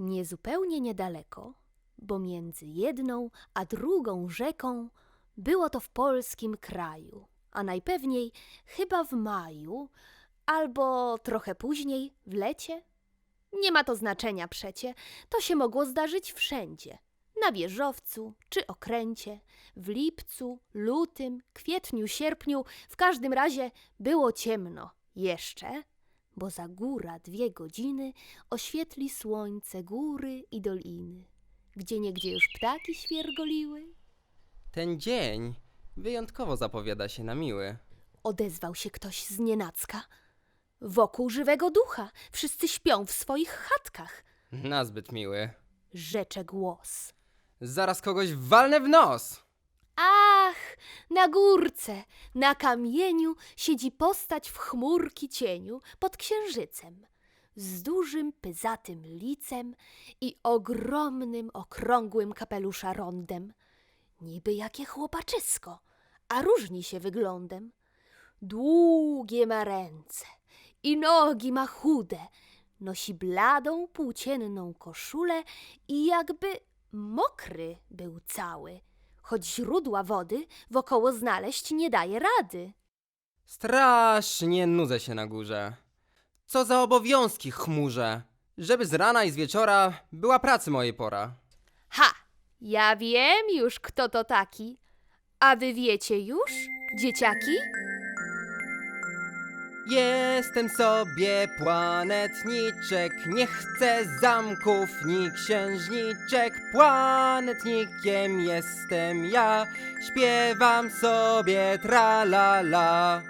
Niezupełnie niedaleko, bo między jedną a drugą rzeką było to w polskim kraju, a najpewniej chyba w maju, albo trochę później, w lecie. Nie ma to znaczenia przecie, to się mogło zdarzyć wszędzie. Na wieżowcu czy okręcie, w lipcu, lutym, kwietniu, sierpniu, w każdym razie było ciemno jeszcze, bo za góra dwie godziny oświetli słońce góry i doliny, gdzie niegdzie już ptaki świergoliły. Ten dzień wyjątkowo zapowiada się na miły. Odezwał się ktoś z nienacka. Wokół żywego ducha, wszyscy śpią w swoich chatkach, Nazbyt miły. rzecze głos. Zaraz kogoś walnę w nos! Ach, na górce, na kamieniu siedzi postać w chmurki cieniu pod księżycem, z dużym, pyzatym licem i ogromnym, okrągłym kapelusza rondem. Niby jakie chłopaczysko, a różni się wyglądem. Długie ma ręce i nogi ma chude, nosi bladą, płócienną koszulę i jakby mokry był cały, choć źródła wody wokoło znaleźć nie daje rady. Strasznie nudzę się na górze. Co za obowiązki chmurze, żeby z rana i z wieczora była pracy mojej pora. Ha! Ja wiem już, kto to taki. A wy wiecie już, dzieciaki? Jestem sobie planetniczek, nie chcę zamków ni księżniczek. Planetnikiem jestem ja, śpiewam sobie tra la la.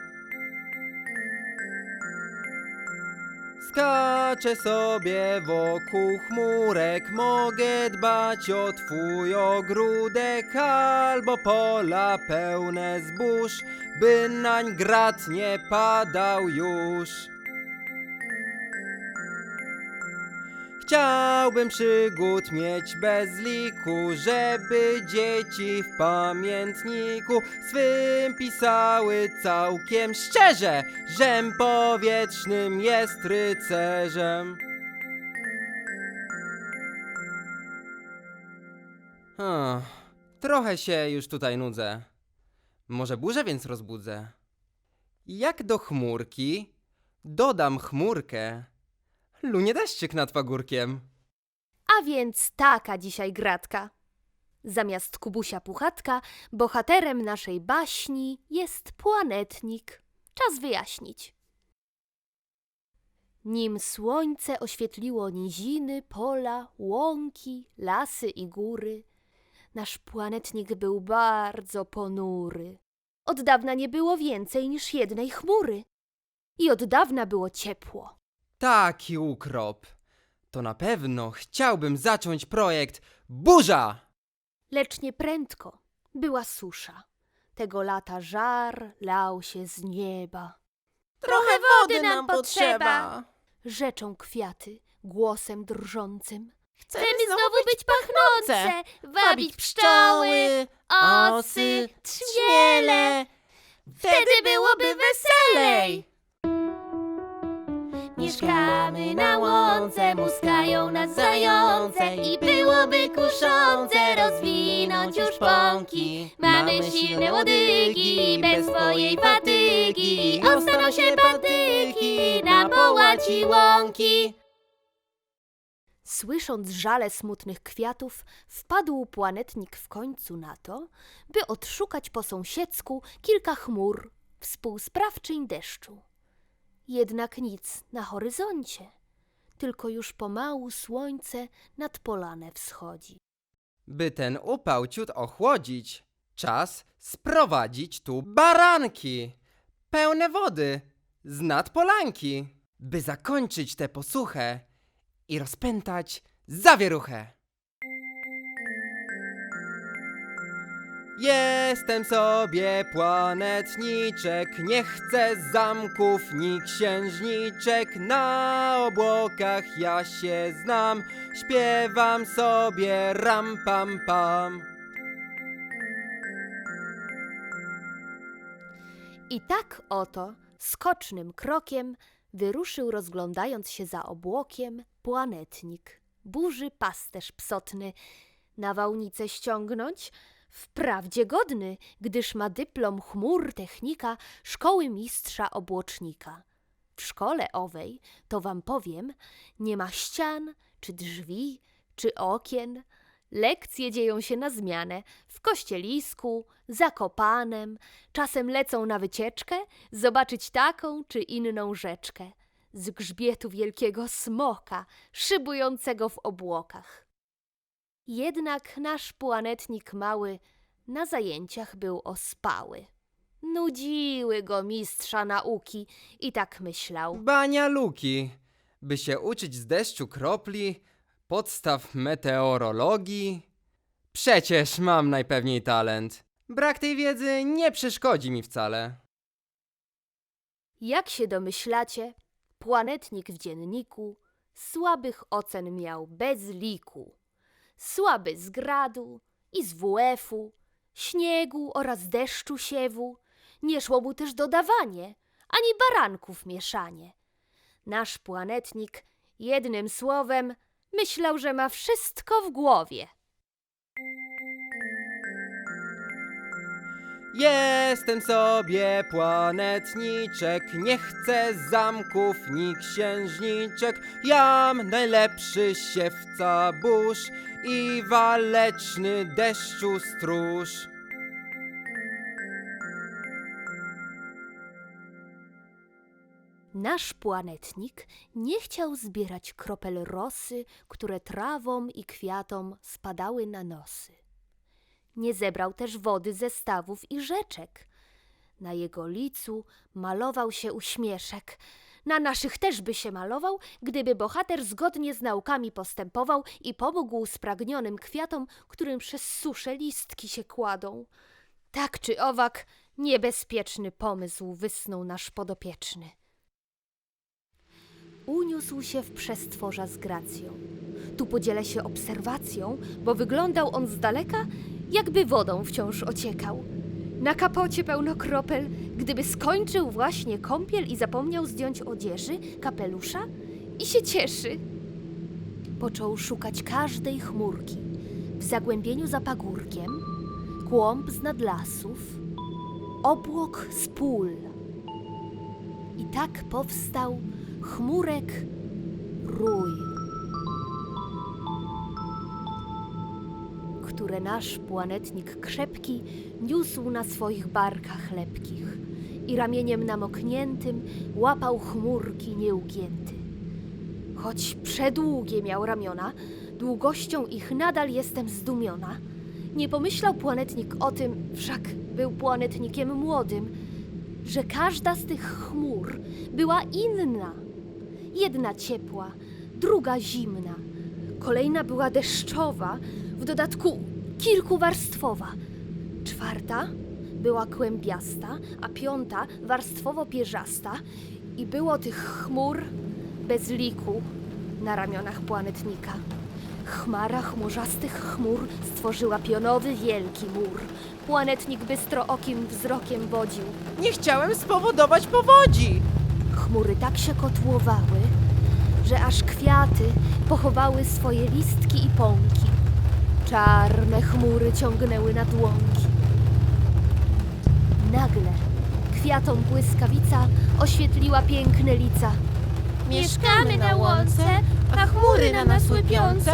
Skaczę sobie wokół chmurek, mogę dbać o twój ogródek albo pola pełne zbóż, by nań grat nie padał już. Chciałbym przygód mieć bez liku, żeby dzieci w pamiętniku swym pisały całkiem szczerze, żem powietrznym jest rycerzem. Ach, trochę się już tutaj nudzę. Może burzę więc rozbudzę. Jak do chmurki dodam chmurkę, lunie deszczyk nad pagórkiem. A więc taka dzisiaj gratka. Zamiast Kubusia Puchatka, bohaterem naszej baśni jest planetnik. Czas wyjaśnić. Nim słońce oświetliło niziny, pola, łąki, lasy i góry, nasz planetnik był bardzo ponury. Od dawna nie było więcej niż jednej chmury. I od dawna było ciepło. Taki ukrop. To na pewno chciałbym zacząć projekt Burza! Lecz nieprędko była susza. Tego lata żar lał się z nieba. Trochę wody nam potrzeba. Rzeczą kwiaty, głosem drżącym. Chcemy znowu być pachnące, wabić pszczoły, osy, trzmiele. Wtedy byłoby weselej. Mieszkamy na łące, muskają nas zające i byłoby kuszące rozwinąć już pąki. Mamy silne łodygi, bez swojej fatygi, ostaną się patyki na połaci łąki. Słysząc żale smutnych kwiatów, wpadł planetnik w końcu na to, by odszukać po sąsiedzku kilka chmur współsprawczyń deszczu. Jednak nic na horyzoncie, tylko już pomału słońce nad polane wschodzi. By ten upał ciut ochłodzić, czas sprowadzić tu baranki, pełne wody, z nad polanki, by zakończyć tę posuchę i rozpętać zawieruchę. Jestem sobie planetniczek, nie chcę zamków ni księżniczek. Na obłokach ja się znam, śpiewam sobie ram pam pam. I tak oto, skocznym krokiem, wyruszył rozglądając się za obłokiem planetnik. burzy pasterz psotny, nawałnicę ściągnąć? Wprawdzie godny, gdyż ma dyplom chmur technika szkoły mistrza obłocznika. W szkole owej, to wam powiem, nie ma ścian, czy drzwi, czy okien. Lekcje dzieją się na zmianę w kościelisku, zakopanem, czasem lecą na wycieczkę, zobaczyć taką czy inną rzeczkę z grzbietu wielkiego smoka, szybującego w obłokach. Jednak nasz planetnik mały na zajęciach był ospały. Nudziły go mistrza nauki i tak myślał. Bania luki, by się uczyć z deszczu kropli, podstaw meteorologii. Przecież mam najpewniej talent. Brak tej wiedzy nie przeszkodzi mi wcale. Jak się domyślacie, planetnik w dzienniku słabych ocen miał bez liku. Słaby z gradu i z WF-u, śniegu oraz deszczu siewu. Nie szło mu też dodawanie, ani baranków mieszanie. Nasz planetnik jednym słowem myślał, że ma wszystko w głowie. Jestem sobie planetniczek, nie chcę zamków ni księżniczek. Jam najlepszy siewca burz i waleczny deszczu stróż. Nasz planetnik nie chciał zbierać kropel rosy, które trawom i kwiatom spadały na nosy. Nie zebrał też wody ze stawów i rzeczek. Na jego licu malował się uśmieszek. Na naszych też by się malował, gdyby bohater zgodnie z naukami postępował i pomógł spragnionym kwiatom, którym przez susze listki się kładą. Tak czy owak, niebezpieczny pomysł wysnuł nasz podopieczny. Uniósł się w przestworza z gracją. Tu podzielę się obserwacją, bo wyglądał on z daleka, jakby wodą wciąż ociekał. Na kapocie pełno kropel, gdyby skończył właśnie kąpiel i zapomniał zdjąć odzieży, kapelusza i się cieszy. Począł szukać każdej chmurki. W zagłębieniu za pagórkiem, kłąb z nad lasów, obłok z pól. I tak powstał chmurek rój, które nasz planetnik krzepki niósł na swoich barkach lepkich i ramieniem namokniętym łapał chmurki nieugięty. Choć przedługie miał ramiona, długością ich nadal jestem zdumiona. Nie pomyślał planetnik o tym, wszak był planetnikiem młodym, że każda z tych chmur była inna. Jedna ciepła, druga zimna, kolejna była deszczowa, w dodatku kilkuwarstwowa. Czwarta była kłębiasta, a piąta warstwowo-pierzasta i było tych chmur bez liku na ramionach planetnika. Chmara chmurzastych chmur stworzyła pionowy wielki mur. Planetnik bystrookim wzrokiem wodził. Nie chciałem spowodować powodzi. Chmury tak się kotłowały, że aż kwiaty pochowały swoje listki i pąki. Czarne chmury ciągnęły na łąki. Nagle kwiatom błyskawica oświetliła piękne lica. Mieszkamy na łące, a chmury na nas łypiące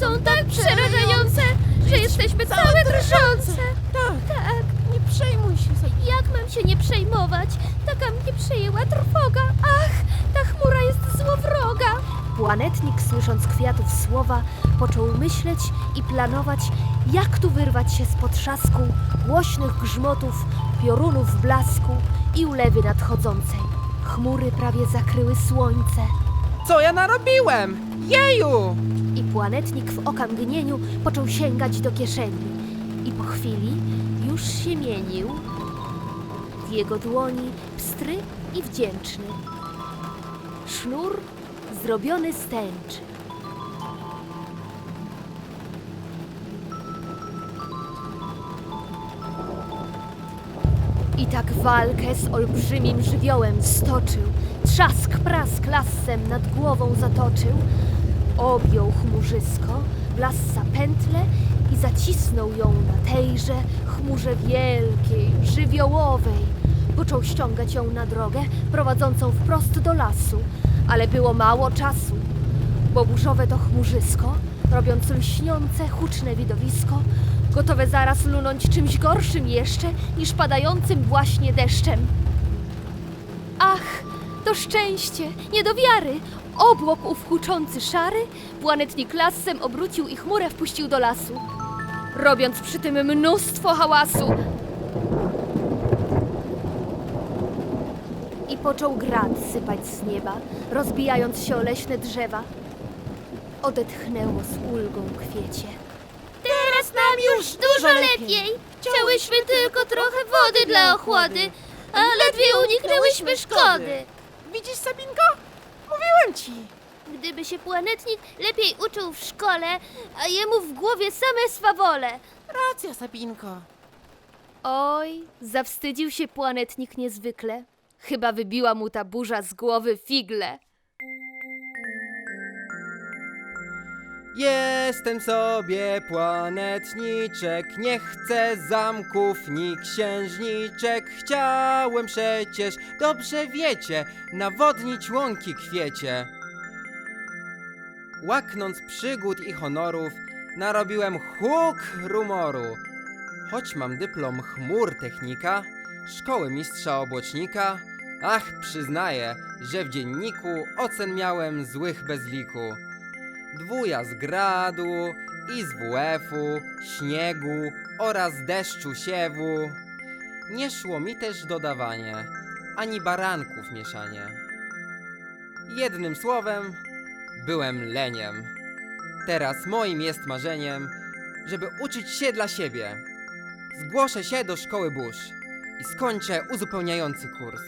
są tak przerażające, że jesteśmy całe drżące. Tak, Tak, nie przejmuj się. Jak mam się nie przejmować? Taka mnie przejęła trwoga. Ach, ta chmura jest złowroga. Planetnik, słysząc kwiatów słowa, począł myśleć i planować, jak tu wyrwać się spod trzasku, głośnych grzmotów, piorunów blasku i ulewy nadchodzącej. Chmury prawie zakryły słońce Co ja narobiłem? Jeju! i planetnik w okamgnieniu począł sięgać do kieszeni. I po chwili już się mienił. W jego dłoni pstry i wdzięczny. Sznur zrobiony z tęczy. I tak walkę z olbrzymim żywiołem stoczył. Trzask, prask lasem nad głową zatoczył. Objął chmurzysko, wlazł za pętlę i zacisnął ją na tejże chmurze wielkiej, żywiołowej. Począł ściągać ją na drogę prowadzącą wprost do lasu, ale było mało czasu, bo burzowe to chmurzysko, robiąc lśniące, huczne widowisko, gotowe zaraz lunąć czymś gorszym jeszcze niż padającym właśnie deszczem. Ach, to szczęście, nie do wiary! Obłok ów huczący szary, planetnik lasem obrócił i chmurę wpuścił do lasu, robiąc przy tym mnóstwo hałasu. I począł grad sypać z nieba, rozbijając się o leśne drzewa. Odetchnęło z ulgą kwiecie. Teraz nam już dużo lepiej. Chciałyśmy tylko trochę wody dla ochłody, a ledwie uniknęłyśmy szkody. Widzisz, Sabinko? Mówiłem ci! Gdyby się planetnik lepiej uczył w szkole, a jemu w głowie same swawole. Racja, Sabinko. Oj, zawstydził się planetnik niezwykle. Chyba wybiła mu ta burza z głowy figle. Jestem sobie planetniczek, nie chcę zamków ni księżniczek. Chciałem przecież, dobrze wiecie, nawodnić łąki kwiecie. Łaknąc przygód i honorów, narobiłem huk rumoru. Choć mam dyplom chmur technika, szkoły mistrza obłocznika, ach, przyznaję, że w dzienniku ocen miałem złych bez liku dwuja z gradu i z WF-u, śniegu oraz deszczu siewu. Nie szło mi też dodawanie, ani baranków mieszanie. Jednym słowem, byłem leniem. Teraz moim jest marzeniem, żeby uczyć się dla siebie. Zgłoszę się do szkoły burz i skończę uzupełniający kurs.